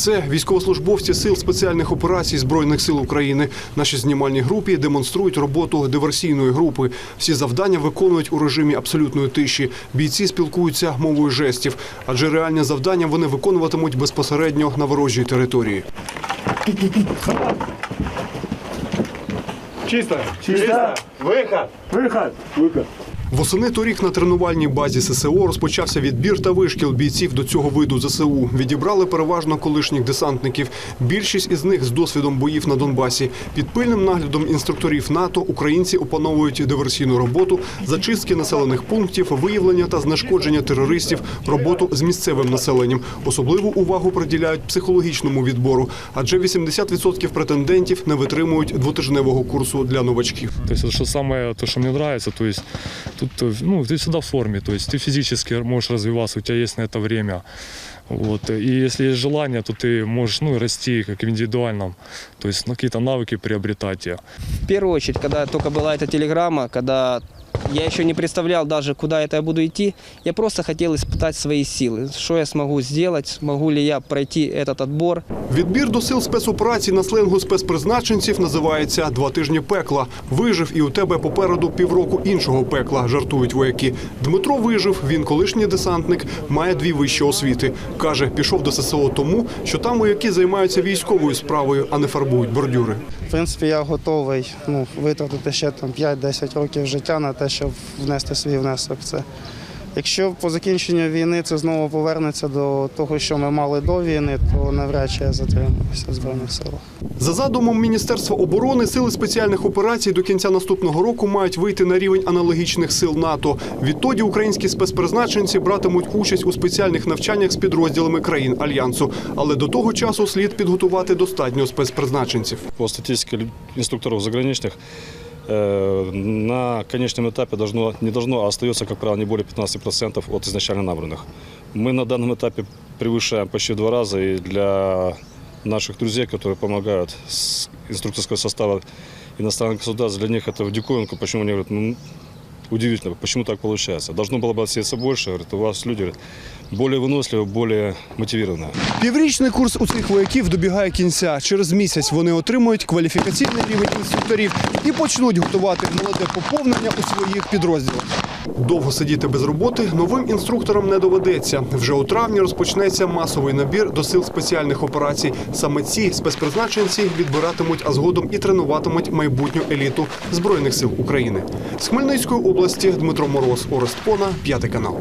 Це військовослужбовці сил спеціальних операцій збройних сил України. Наші знімальні групі демонструють роботу диверсійної групи. Всі завдання виконують у режимі абсолютної тиші. Бійці спілкуються мовою жестів, адже реальне завдання вони виконуватимуть безпосередньо на ворожій території. Чисто. Чисто. Выход. Выход. Выход. Восени торік на тренувальній базі ССО розпочався відбір та вишкіл бійців до цього виду ЗСУ. Відібрали переважно колишніх десантників. Більшість із них з досвідом боїв на Донбасі. Під пильним наглядом інструкторів НАТО українці опановують диверсійну роботу, зачистки населених пунктів, виявлення та знешкодження терористів, роботу з місцевим населенням. Особливу увагу приділяють психологічному відбору, адже 80% претендентів не витримують двотижневого курсу для новачків. То есть, вот что самое, то, что мне нравится, то есть тут, э, ну, ты всегда в форме, то есть ты физически можешь развиваться, у тебя есть на это время. Вот. И если есть желание, то ты можешь ну, расти как в индивидуальном, то есть ну, какие-то навыки приобретать. те. В первую очередь, когда только была эта телеграмма, когда я еще не представлял даже, куда это я буду идти, я просто хотел испытать свои силы. Что я смогу сделать, смогу ли я пройти этот отбор. Відбір до сил спецоперацій на сленгу спецпризначенців називається «Два тижні пекла». Вижив і у тебе попереду півроку іншого пекла, жартують вояки. Дмитро вижив, він колишній десантник, має дві вищі освіти. Каже, пішов до ССО тому, що там вояки займаються військовою справою, а не фарбують бордюри. В принципі, я готовий ну, витратити ще там 5-10 років життя на те, щоб внести свій внесок. Це. Якщо по закінченню війни це знову повернеться до того, що ми мали до війни, то навряд чи я затримуюся в Збройних силах. За задумом Міністерства оборони, сили спеціальних операцій до кінця наступного року мають вийти на рівень аналогічних сил НАТО. Відтоді українські спецпризначенці братимуть участь у спеціальних навчаннях з підрозділами країн альянсу. Але до того часу слід підготувати достатньо спецпризначенців. По инструкторов заграничных, э, на конечном этапе должно, не должно, а остается, как правило, не более 15% от изначально набранных. Мы на данном этапе превышаем почти в два раза, и для наших друзей, которые помогают с инструкторского состава иностранных государств, для них это в диковинку, почему они говорят, ну, удивительно, почему так получается. Должно было бы отсеяться больше, говорят, у вас люди говорят, более выносливые, более мотивированные. Піврічний курс у цих вояків добігає кінця. Через місяць вони отримують кваліфікаційний рівень інструкторів і почнуть готувати молоде поповнення у своїх підрозділах. Довго сидіти без роботи новим інструкторам не доведеться. Вже у травні розпочнеться масовий набір до сил спеціальних операцій. Саме ці спецпризначенці відбиратимуть, а згодом і тренуватимуть майбутню еліту збройних сил України. З Хмельницької області Дмитро Мороз, Орест Пона, п'ятий канал.